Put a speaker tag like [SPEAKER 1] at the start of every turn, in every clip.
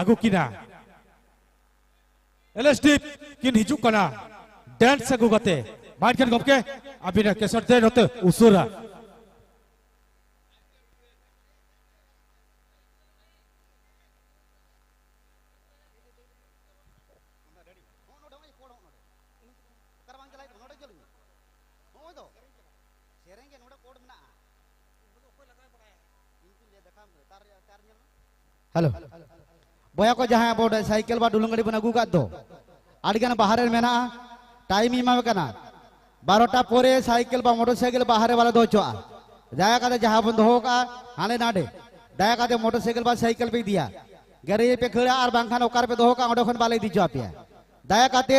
[SPEAKER 1] आगू किना। एलएसडी किन हिजुक कना डांस आगू गते। बाइकन गपके अभिना केसर दे नत उसुरा।
[SPEAKER 2] हेलो। বয়া কো যাহা বড় সাইকেল বা ডুলুং গাড়ি বনা গুকাত দো। আড়গান বাহারের মেনা, টাইম ইমাম কানা। বারোটা পরে সাইকেল বা মোটর সাইকেল বাহারে বালা দো চা দয়া কাদে যাহা বন দো কা হানে নাডে। দয়া কাদে মোটর সাইকেল বা সাইকেল পে দিয়া। গ্যারেজ পে খেড়া আর বাংখান ওকার পে দো কা ওডখন বালে দি চা পিয়া। দয়া কাতে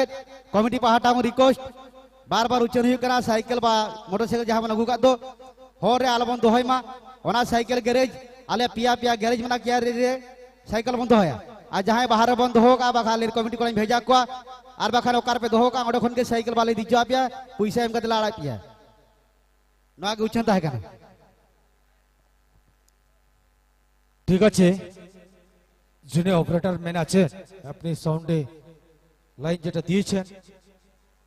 [SPEAKER 2] কমিটি পাহাটা মু রিকোয়েস্ট বারবার উচ্চারণ হয়ে কানা সাইকেল বা মোটর সাইকেল যাহা বন গুকাত দো। হরে আলবন দোহয় মা ওনা সাইকেল গ্যারেজ আলে পিয়া পিয়া গ্যারেজ মনা কিয়া রে। সাইকেল বন্ধ হয়। আর যাহাই বাহারে বন্ধ হোক, আর বাখা কমিটি করে ভেজা কোয়া, আর বাখান ওকার পে হোক আমার খনকে সাইকেল বালি দিজ আপিয়া, পয়সা এমকা দিলা আড়াই পিয়া। নয়া গুছন তা কেন?
[SPEAKER 1] ঠিক আছে। যিনি অপারেটর মেন আছে, আপনি সাউন্ডে লাইন যেটা দিয়েছেন,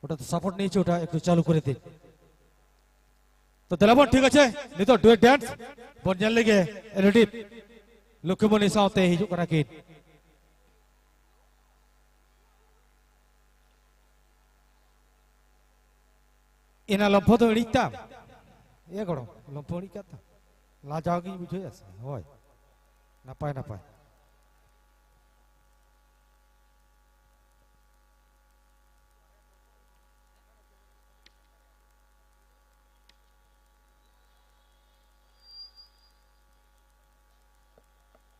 [SPEAKER 1] ওটা তো সাপোর্ট নিয়েছে, ওটা একটু চালু করে দিন। তো তেলাবন ঠিক আছে? নিতো ডুয়েট ড্যান্স বঞ্জাল লেগে এলিটিভ Lukman Isaute hijau kerakin. એના લંફો તો રીતતા એ ગણો લંફો રીકાતા લાજાગી બીજો હોય ના પાય ના પાય